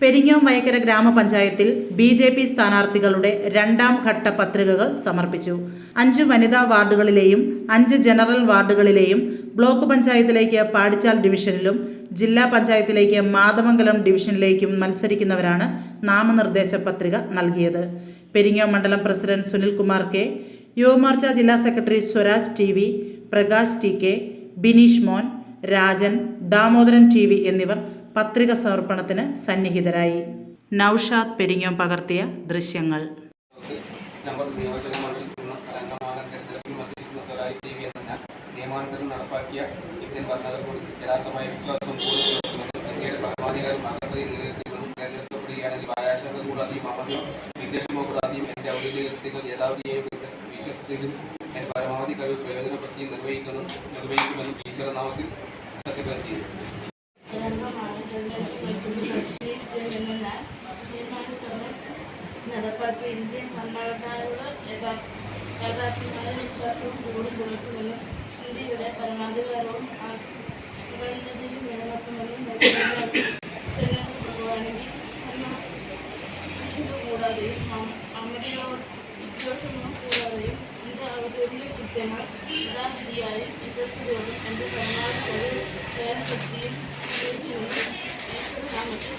പെരിങ്ങോം വയക്കര ഗ്രാമപഞ്ചായത്തിൽ B J P സ്ഥാനാർത്ഥികളുടെ രണ്ടാം ഘട്ട പത്രികകൾ സമർപ്പിച്ചു. അഞ്ച് വനിതാ വാർഡുകളിലെയും അഞ്ച് ജനറൽ വാർഡുകളിലെയും ബ്ലോക്ക് പഞ്ചായത്തിലേക്ക് പാടിച്ചാൽ ഡിവിഷനിലും ജില്ലാ പഞ്ചായത്തിലേക്ക് മാതമംഗലം ഡിവിഷനിലേക്കും മത്സരിക്കുന്നവരാണ് നാമനിർദ്ദേശ പത്രിക നൽകിയത്. പെരിങ്ങോം മണ്ഡലം പ്രസിഡന്റ് സുനിൽകുമാർ കെ യുവമോർച്ച ജില്ലാ secretary Swaraj T V Prakash T K Bineesh Mon Rajan Damodaran T V എന്നിവർ പത്രിക സമർപ്പണത്തിന് സന്നിഹിതരായി. നൌഷാദ് പെരിങ്ങോം പകർത്തിയ ദൃശ്യങ്ങൾ. വിശ്വാസം പരമാവധി കഴിവ് പ്രയോജനപ്പെടുത്തി നിർവഹിക്കുന്നു നിർവഹിക്കുമെന്നും ഈശ്വരനാമത്തിൽ സത്യപ്രതിജ്ഞ ചെയ്യുന്നു നടപ്പാക്കി ഇന്ത്യൻ ഭരണഘടനയോട് യഥാ- യാഥാർത്ഥ്യമായ വിശ്വാസവും കൂടി പുലർത്തുമെന്നും ഇന്ത്യയുടെ പരമാധികാരവും ആത്മനിർഭരതയും നിലനിർത്തുമെന്നും തെരഞ്ഞെടുക്കപ്പെടുകയാണെങ്കിൽ കൂടാതെയും അമരിയോട് വിശ്വാസമോ കൂടാതെയും എന്റെ ഔദ്യോഗിക കൃത്യങ്ങൾ യഥാവിധിയായും വിശ്വസ്തയോടും എന്റെ പരമാവധി പ്രയോജനപ്പെടുത്തിയും ഈശ്വരനാമത്തിൽ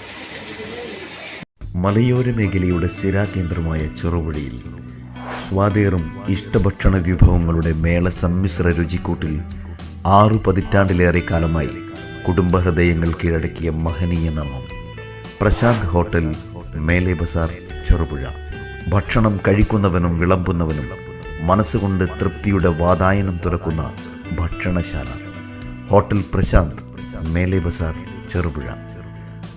മലയോര മേഖലയുടെ സ്ഥിരാകേന്ദ്രമായ ചെറുവഴിയിൽ സ്വാതേറും ഇഷ്ടഭക്ഷണ വിഭവങ്ങളുടെ മേള സമ്മിശ്ര രുചിക്കൂട്ടിൽ ആറു പതിറ്റാണ്ടിലേറെ കാലമായി കുടുംബഹൃദയങ്ങൾ കീഴടക്കിയ മഹനീയ നാമം. പ്രശാന്ത് ഹോട്ടൽ മേലെ ബസാർ ചെറുപുഴ. ഭക്ഷണം കഴിക്കുന്നവനും വിളമ്പുന്നവനും മനസ്സുകൊണ്ട് തൃപ്തിയുടെ വാതായനം തുറക്കുന്ന ഭക്ഷണശാല. ഹോട്ടൽ പ്രശാന്ത് മേലെ ബസാർ ചെറുപുഴ.